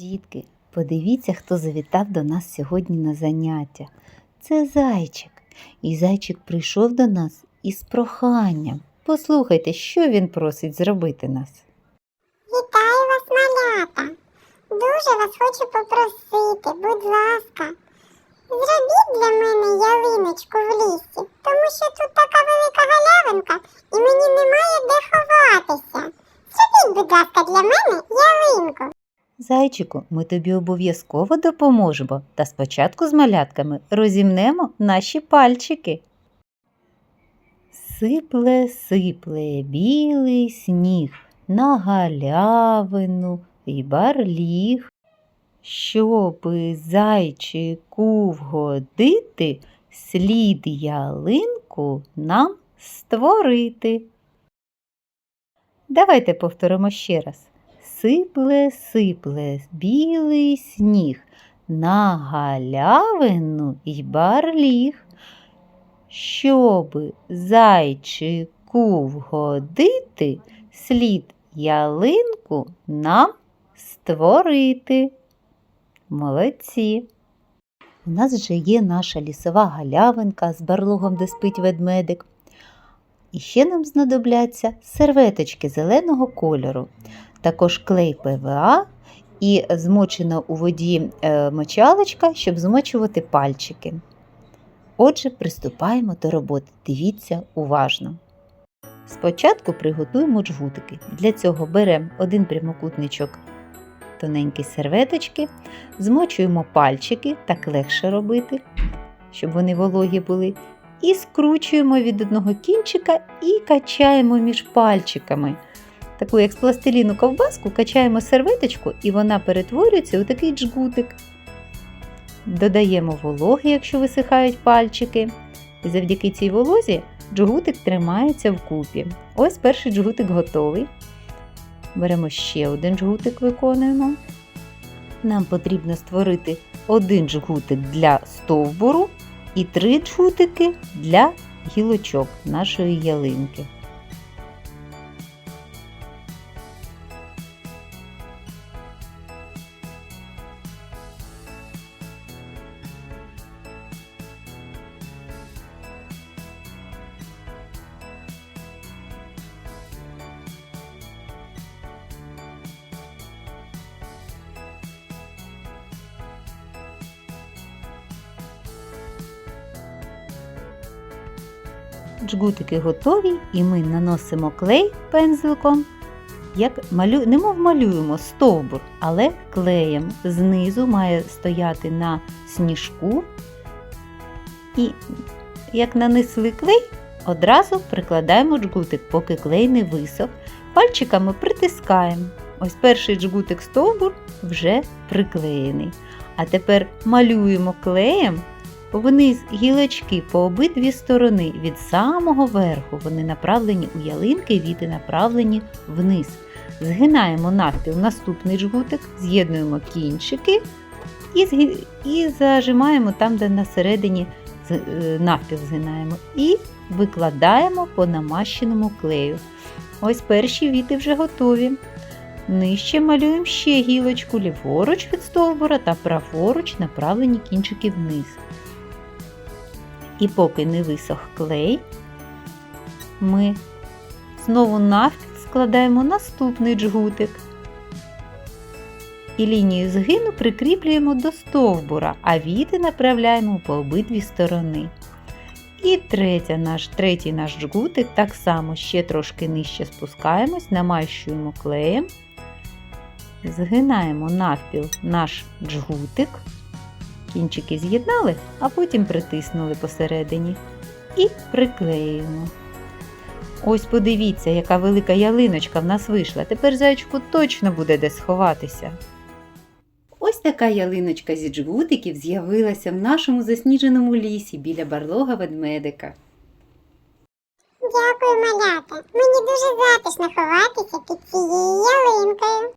дітки, подивіться, хто завітав до нас сьогодні на заняття. Це зайчик. І зайчик прийшов до нас із проханням. Послухайте, що він просить зробити нас. Вітаю вас, малята. Дуже вас хочу попросити, будь ласка, зробіть для мене ялиночку в лісі, тому що тут така велика галявинка і мені немає де ховатися. Зробіть, будь ласка, для мене ялинку. Зайчику, ми тобі обов'язково допоможемо, та спочатку з малятками розімнемо наші пальчики. Сипле, сипле білий сніг на галявину й барліг. Щоби зайчику вгодити, слід ялинку нам створити. Давайте повторимо ще раз. Сипле, сипле білий сніг на галявину й барліг. Щоби зайчику вгодити, слід ялинку нам створити. Молодці. У нас вже є наша лісова галявинка з барлогом, де спить ведмедик. І ще нам знадобляться серветочки зеленого кольору, також клей ПВА і змочена у воді е, мочалочка, щоб змочувати пальчики. Отже, приступаємо до роботи. Дивіться уважно. Спочатку приготуємо джгутики. Для цього беремо один прямокутничок тоненькі серветочки, змочуємо пальчики, так легше робити, щоб вони вологі були. І скручуємо від одного кінчика і качаємо між пальчиками. Таку, як з пластиліну ковбаску, качаємо серветочку, і вона перетворюється у такий джгутик. Додаємо вологи, якщо висихають пальчики. І завдяки цій волозі джгутик тримається вкупі. Ось перший джгутик готовий. Беремо ще один джгутик, виконуємо. Нам потрібно створити один джгутик для стовбуру і три джгутики для гілочок нашої ялинки. Джгутики готові, і ми наносимо клей пензликом, як малю... немов малюємо стовбур, але клеєм. Знизу має стояти на сніжку. І як нанесли клей, одразу прикладаємо джгутик, поки клей не висох. Пальчиками притискаємо. Ось перший джгутик стовбур вже приклеєний. А тепер малюємо клеєм Вниз гілочки по обидві сторони від самого верху. Вони направлені у ялинки, віти направлені вниз. Згинаємо навпіл наступний жгутик, з'єднуємо кінчики і, згі... і зажимаємо там, де на середині е, навпіл згинаємо. І викладаємо по намащеному клею. Ось перші віти вже готові. Нижче малюємо ще гілочку ліворуч від стовбура та праворуч направлені кінчики вниз. І поки не висох клей, ми знову навпіл складаємо наступний джгутик. І лінію згину прикріплюємо до стовбура, а віти направляємо по обидві сторони. І третя наш, третій наш джгутик так само ще трошки нижче спускаємось, намащуємо клеєм, згинаємо навпіл наш джгутик. Кінчики з'єднали, а потім притиснули посередині і приклеюємо. Ось подивіться, яка велика ялиночка в нас вийшла. Тепер зайчику точно буде де сховатися. Ось така ялиночка зі джгутиків з'явилася в нашому засніженому лісі біля барлога ведмедика. Дякую, малята. Мені дуже затишно ховатися під цією ялинкою.